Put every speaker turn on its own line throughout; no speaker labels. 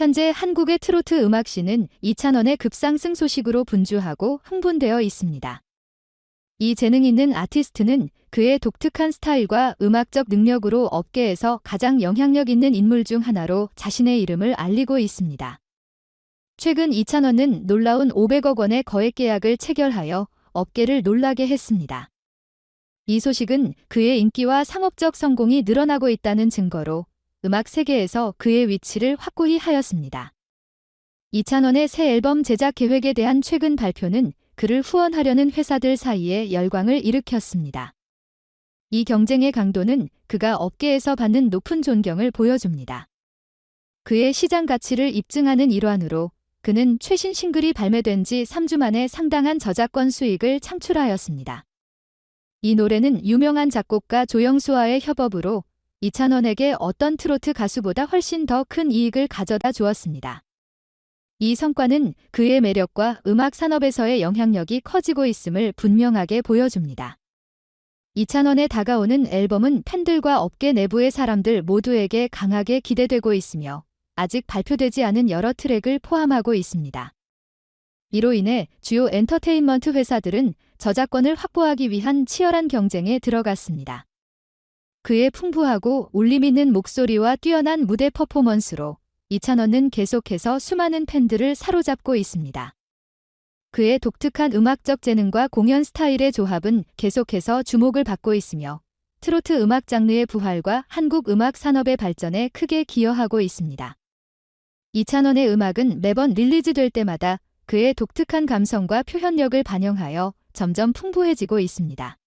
현재 한국의 트로트 음악씬은 이찬원의 급상승 소식으로 분주하고 흥분되어 있습니다. 이 재능 있는 아티스트는 그의 독특한 스타일과 음악적 능력으로 업계에서 가장 영향력 있는 인물 중 하나로 자신의 이름을 알리고 있습니다. 최근 이찬원은 놀라운 500억 원의 거액 계약을 체결하여 업계를 놀라게 했습니다. 이 소식은 그의 인기와 상업적 성공이 늘어나고 있다는 증거로 음악 세계에서 그의 위치를 확고히 하였습니다. 이찬원의 새 앨범 제작 계획에 대한 최근 발표는 그를 후원하려는 회사들 사이에 열광을 일으켰습니다. 이 경쟁의 강도는 그가 업계에서 받는 높은 존경을 보여줍니다. 그의 시장 가치를 입증하는 일환으로 그는 최신 싱글이 발매된 지 3주 만에 상당한 저작권 수익을 창출하였습니다. 이 노래는 유명한 작곡가 조영수와의 협업으로 이찬원에게 어떤 트로트 가수보다 훨씬 더 큰 이익을 가져다 주었습니다. 이 성과는 그의 매력과 음악 산업에서의 영향력이 커지고 있음을 분명하게 보여줍니다. 이찬원에 다가오는 앨범은 팬들과 업계 내부의 사람들 모두에게 강하게 기대되고 있으며 아직 발표되지 않은 여러 트랙을 포함하고 있습니다. 이로 인해 주요 엔터테인먼트 회사들은 저작권을 확보하기 위한 치열한 경쟁에 들어갔습니다. 그의 풍부하고 울림 있는 목소리와 뛰어난 무대 퍼포먼스로 이찬원은 계속해서 수많은 팬들을 사로잡고 있습니다. 그의 독특한 음악적 재능과 공연 스타일의 조합은 계속해서 주목을 받고 있으며 트로트 음악 장르의 부활과 한국 음악 산업의 발전에 크게 기여하고 있습니다. 이찬원의 음악은 매번 릴리즈될 때마다 그의 독특한 감성과 표현력을 반영하여 점점 풍부해지고 있습니다.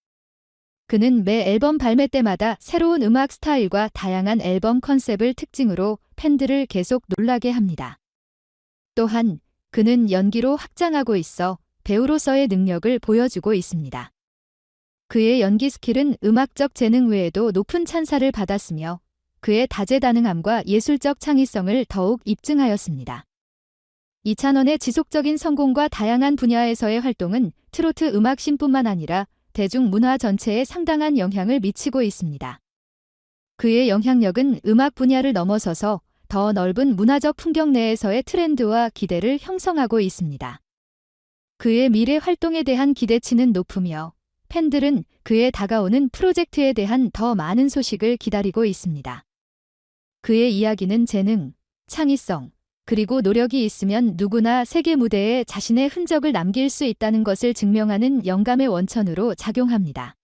그는 매 앨범 발매 때마다 새로운 음악 스타일과 다양한 앨범 컨셉을 특징으로 팬들을 계속 놀라게 합니다. 또한 그는 연기로 확장하고 있어 배우로서의 능력을 보여주고 있습니다. 그의 연기 스킬은 음악적 재능 외에도 높은 찬사를 받았으며 그의 다재다능함과 예술적 창의성을 더욱 입증하였습니다. 이찬원의 지속적인 성공과 다양한 분야에서의 활동은 트로트 음악신뿐만 아니라 대중문화 전체에 상당한 영향을 미치고 있습니다. 그의 영향력은 음악 분야를 넘어서서 더 넓은 문화적 풍경 내에서의 트렌드와 기대를 형성하고 있습니다. 그의 미래 활동에 대한 기대치는 높으며 팬들은 그의 다가오는 프로젝트에 대한 더 많은 소식을 기다리고 있습니다. 그의 이야기는 재능, 창의성, 그리고 노력이 있으면 누구나 세계 무대에 자신의 흔적을 남길 수 있다는 것을 증명하는 영감의 원천으로 작용합니다.